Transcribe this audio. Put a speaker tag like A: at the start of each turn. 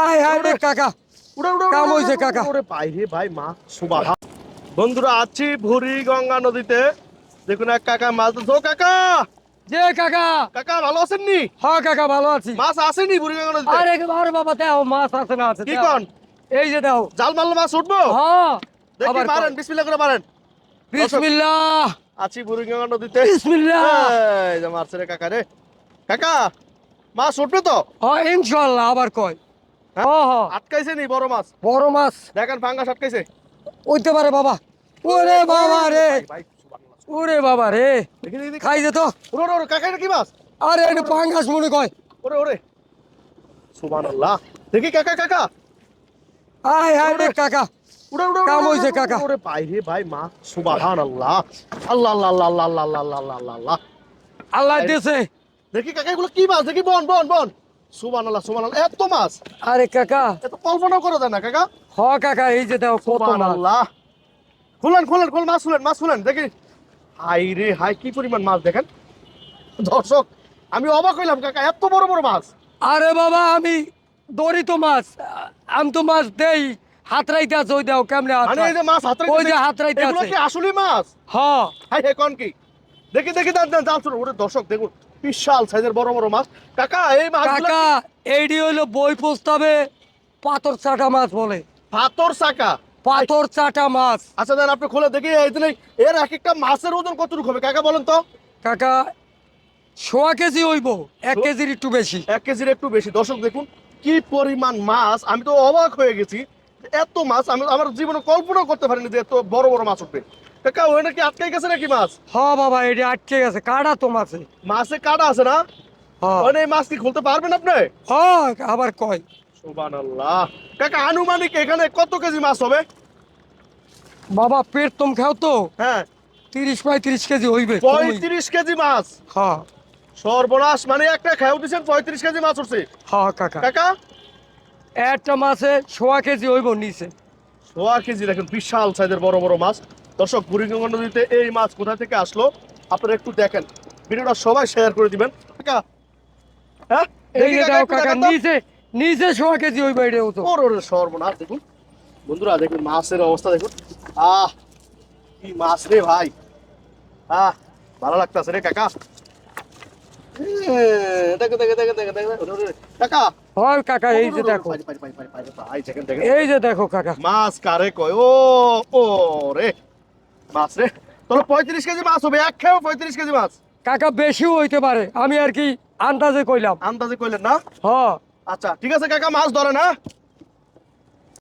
A: আয় আয় রে কাকা। কাম হইছে কাকা।
B: উড়ে ভাই রে ভাই মা সুবাহ বন্ধুরা আছি ভুরি গঙ্গা নদীতে। দেখুন এক কাকা মাছ ধরছে। কাকা!
A: যে কাকা!
B: কাকা ভালো আছেন নি?
A: হ্যাঁ কাকা ভালো আছি।
B: মাছ আসেনি ভুরি গঙ্গা নদীতে?
A: আরে আরে বাবা দেও মাছ আছে না আছে
B: কি। কন?
A: এই যে দাও।
B: জাল মারলে মাছ উঠবো?
A: হ্যাঁ।
B: দেখি
A: আবার
B: মারেন বিসমিল্লাহ করে মারেন।
A: বিসমিল্লাহ।
B: আছি ভুরি গঙ্গা নদীতে।
A: বিসমিল্লাহ।
B: এই যে মারছে রে কাকা রে। কাকা মাছ উঠবে তো?
A: হ্যাঁ ইনশাআল্লাহ আবার কয়।
B: আটকাইছে নি বড় মাছ?
A: বড় মাছ।
B: দেখেন ফাঙ্গাস আটকাইছে।
A: ওইতে পারে বাবা। ওরে বাবা রে। ওরে বাবা রে। খাই দে তো।
B: ওরে ওরে কাকা কি মাছ?
A: আরে এটা পাঙ্গাস মনে কয়।
B: ওরে ওরে। সুবহানাল্লাহ। দেখি কাকা কাকা।
A: আয় আয় রে কাকা।
B: উড়ে উড়ে
A: কাম হইছে কাকা।
B: ওরে ভাই রে ভাই মা সুবহানাল্লাহ। আল্লাহ আল্লাহ আল্লাহ আল্লাহ আল্লাহ আল্লাহ আল্লাহ আল্লাহ। আল্লাহ
A: আল্লাহ দিয়েছে।
B: দেখি কাকা এগুলো কি মাছ? দেখি বন বন বন। সুবহানাল্লাহ সুবহানাল্লাহ। এত মাছ?
A: আরে কাকা।
B: এত কল্পনাও করা যায় না কাকা।
A: হ কাকা এই যে কত মাছ।
B: খুলেন খুলেন মাছ খুলেন মাছ খুলেন দেখি। হাই রে হাই কি পরিমাণ মাছ দেখেন। দর্শক আমি অবাক হইলাম কাকা এত বড় বড় মাছ।
A: আরে বাবা আমি দড়ি তো মাছ আমি তো মাছ দেই। হাত রাইতে আছে ওই দাও কেমনে
B: মানে এই যে মাছ হাতে
A: ওই যে হাত রাইতে
B: এগুলো কি আসলে মাছ?
A: হ্যাঁ
B: হাই হে কোন কি? দেখি দেখি দেন দেন জাল ওরে দর্শক দেখুন। বিশাল সাইজের বড় বড় মাছ। কাকা এই মাছগুলো
A: কাকা এইডি হইল বই প্রস্তাবে পাথর চাটা মাছ বলে।
B: পাথর চাকা?
A: পাথর চাটা মাছ।
B: আচ্ছা দেন আপনি খুলে দেখি এই দিনে এর এক একটা মাছের ওজন কতটুকু হবে? কাকা বলেন তো।
A: কাকা সোয়া কেজি হইব এক কেজির একটু বেশি।
B: এক কেজির একটু বেশি। দর্শক দেখুন কি পরিমাণ মাছ আমি তো অবাক হয়ে গেছি। এত মাছ আমি আমার জীবনে কল্পনাও করতে পারিনি যে এত বড় বড় মাছ উঠবে। কাকা ওই নাকি আটকে গেছে নাকি মাছ?
A: হ বাবা এটি আটকে গেছে। কাটা তো মাছে।
B: মাছে কাটা আছে না? এই মাছ কি খুলতে পারবেন আপনি?
A: আবার কয়।
B: কাকা আনুমানিক এখানে কত কেজি মাছ হবে?
A: বাবা পেট তুম খাও তো।
B: হ্যাঁ।
A: তিরিশ পঁয়ত্রিশ কেজি হইবে।
B: পঁয়ত্রিশ কেজি মাছ।
A: হ্যাঁ
B: সর্বনাশ মানে একটা খেয়ে উঠেছেন পঁয়ত্রিশ কেজি মাছ উঠছে।
A: হ্যাঁ কাকা।
B: কাকা?
A: একটা মাছে সোয়া কেজি হইব নিচে।
B: সোয়া কেজি দেখেন বিশাল সাইজের বড় বড় মাছ। দর্শক বুড়িগঙ্গা নদীতে এই মাছ কোথা থেকে আসলো? আপনারা একটু দেখেন। ভিডিওটা সবাই শেয়ার করে দিবেন। কাকা হ্যাঁ?
A: এই দাও কাকা
B: দেখান তো।
A: নিচে নিচে সোয়া কেজি হইব এটাও তো
B: ওর ওরে সর্বনাশ দেখুন। বন্ধুরা দেখুন মাছের অবস্থা দেখুন। আহ কি মাছ রে ভাই। আহ ভালো লাগতেছে রে কাকা। দেখো দেখো দেখো দেখো দেখো কাকা।
A: হয় কাকা এই যে দেখো। এই যে দেখো কাকা।
B: মাছ কারে কয়? ও ও রে। মাছ রে। তোর পঁয়ত্রিশ কেজি মাছ হবে এক খেয়েও পঁয়ত্রিশ কেজি মাছ।
A: কাকা বেশিও হইতে পারে। আমি আর কি আন্দাজে কইলাম।
B: আন্দাজে কইলেন না?
A: হ
B: আচ্ছা ঠিক আছে কাকা মাছ ধরে না